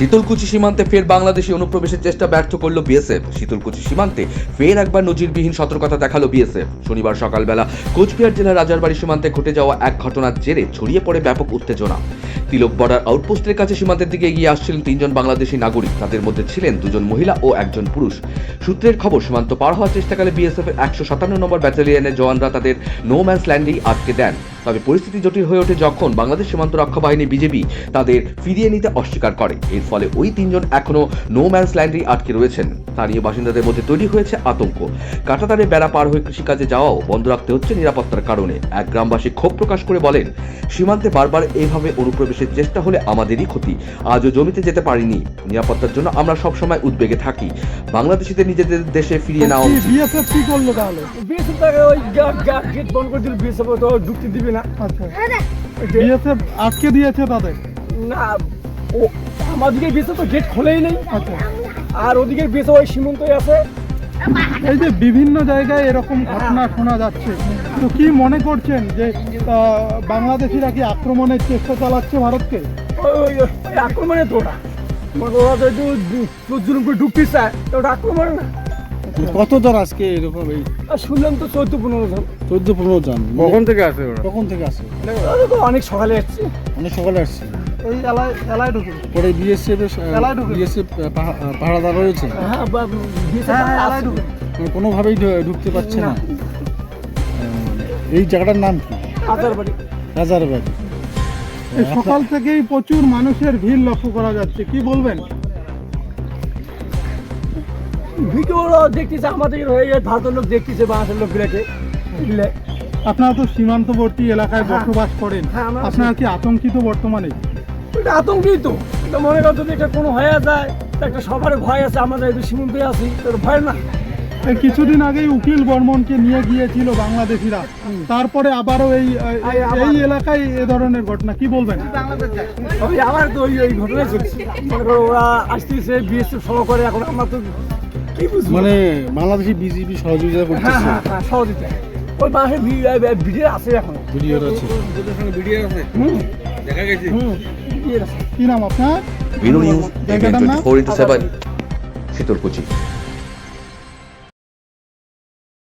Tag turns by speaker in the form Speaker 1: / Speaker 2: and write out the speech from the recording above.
Speaker 1: শীতলকুচি সীমান্তে ফের বাংলাদেশি অনুপ্রবেশের চেষ্টা ব্যর্থ করল বিএসএফ। শীতলকুচি সীমান্তে ফের একবার নজিরবিহীন সতর্কতা দেখাল বিএসএফ। শনিবার সকালবেলা কোচবিহার জেলার রাজারবাড়ি সীমান্তে ঘটে যাওয়া এক ঘটনার জেরে ছড়িয়ে পড়ে ব্যাপক উত্তেজনা। তিলক বর্ডার আউটপোস্টের কাছে সীমান্তের দিকে এগিয়ে আসছিলেন তিনজন বাংলাদেশি নাগরিক। তাদের মধ্যে ছিলেন দুজন মহিলা ও একজন পুরুষ। সূত্রের খবর, সীমান্ত পার হওয়ার চেষ্টাকালে বিএসএফ এর একশো সাতান্ন নম্বর ব্যাটালিয়নের জওয়ানরা তাদের নো ম্যান্স ল্যান্ডেই আটকে দেন। তবে পরিস্থিতি জটিল হয়ে ওঠে যখন বাংলাদেশ সীমান্ত রক্ষা বাহিনী বিজেপি তাদের ফিরিয়ে নিতে অস্বীকার করে। এর ফলে ওই তিনজন এখনও নো ম্যান্স ল্যান্ডেই আটকে রয়েছেন। স্থানীয় বাসিন্দাদের মধ্যে তৈরি হয়েছে আতঙ্ক। কাটাতারে বেড়া পার হয়ে কৃষিকাজে যাওয়াও বন্ধ রাখতে হচ্ছে নিরাপত্তার কারণে। এক গ্রামবাসী ক্ষোভ প্রকাশ করে বলেন সীমান্তে বারবার এইভাবে অনুপ্রবেশের চেষ্টা হলে আমাদেরই ক্ষতি। আজও জমিতে যেতে পারিনি। নিরাপত্তার জন্য আমরা সবসময় উদ্বেগে থাকি। বাংলাদেশিদের নিজেদের দেশে ফিরিয়ে নেওয়া উচিত।
Speaker 2: বিএসএফ কি করল তাহলে?
Speaker 3: বিএসএফ তাকে ওই গেট বন্ধ করে দিল বিএসএফ তো ঢুকতে দিবে। না?
Speaker 2: আচ্ছা।
Speaker 3: ওই যে-
Speaker 2: বিএসএফ আটকে দিয়েছে তাদের।
Speaker 3: না ও আমাদিকে তো গেট খোলেই নেই।
Speaker 2: আচ্ছা।
Speaker 3: আর ওদিকে ওই সীমান্তই আছে।
Speaker 2: এই যে বিভিন্ন জায়গায় এরকম ঘটনা শোনা যাচ্ছে। তো কি মনে করছেন যে আহ, বাংলাদেশিরা কি আক্রমণের চেষ্টা চালাচ্ছে ভারতকে?
Speaker 3: ওই ওই ওই আক্রমণে তো ওরা তো একটু জু- জুলুম করে ঢুকতে চায় তো ওটা আক্রমণ না।
Speaker 4: কতজন আজকে এরকম এই?
Speaker 3: শুনলাম তো চোদ্দ পনেরো জন।
Speaker 4: চোদ্দ পনেরো জন।
Speaker 5: কখন থেকে আসে ওরা?
Speaker 4: কখন থেকে আসে?
Speaker 3: অনেক সকালে এসছে
Speaker 4: অনেক সকালে আসছে।
Speaker 2: এই এলাকায় এলাকায় ঢুকে
Speaker 4: পরে বিএসএফ
Speaker 2: এলাকায় ঢুকে।
Speaker 4: বিএসএফ পাহারাদার রয়েছে?
Speaker 3: হ্যাঁ
Speaker 2: হ্যাঁ, হ্যাঁ, এলাকায় ঢুকে।
Speaker 4: মানে কোনোভাবেই ঢুকতে পারছে না। এই জায়গাটার নাম কি?
Speaker 3: আচার বাড়ি
Speaker 2: এই সকাল থেকেই প্রচুর মানুষের ভিড় লক্ষ্য করা যাচ্ছে। কি বলবেন?
Speaker 3: ভিডিও দেখতেছে আমাদের হয়ে যায় ভারতের লোক দেখতেছে বাংলাদেশের লোকগুলোকে বুঝলে?
Speaker 2: আপনারা তো সীমান্তবর্তী এলাকায়
Speaker 3: হ্যাঁ।
Speaker 2: বসবাস করেন।
Speaker 3: হ্যাঁ,
Speaker 2: আপনারা কি আতঙ্কিত বর্তমানে?
Speaker 3: এটা আতঙ্কই তো এটা মনে করো যদি এটা কোনো হয়ে যায় তো একটা সবার ভয় আছে আমাদের এই সীমান্তে আছি তোর ভয় না।
Speaker 2: কিছুদিন আগেই উকিল বর্মনকে নিয়ে গিয়েছিল বাংলাদেশিরা। তারপরে আবারও এই এই- এলাকায় এ ধরনের ঘটনা কি বলবেন?
Speaker 3: আমার তো ওই ঘটনা চলছে মনে করো ওরা আসতেছে বিএসএফ সহকারে এখন আমরা তো
Speaker 4: মানে বাংলাদেশি বিজেপি সহযোগিতা করছে
Speaker 3: হ্যাঁ হ্যাঁ সহযোগিতা। ওই বাসের ভিডিও আছে এখন।
Speaker 4: ভিডিও আছে।
Speaker 5: ভিডিও আছে?
Speaker 3: হুম।
Speaker 5: দেখা গেছে।
Speaker 3: হুম
Speaker 2: কি নাম আপনার?
Speaker 1: Binu news? Twenty four into seven Sitalkuchi.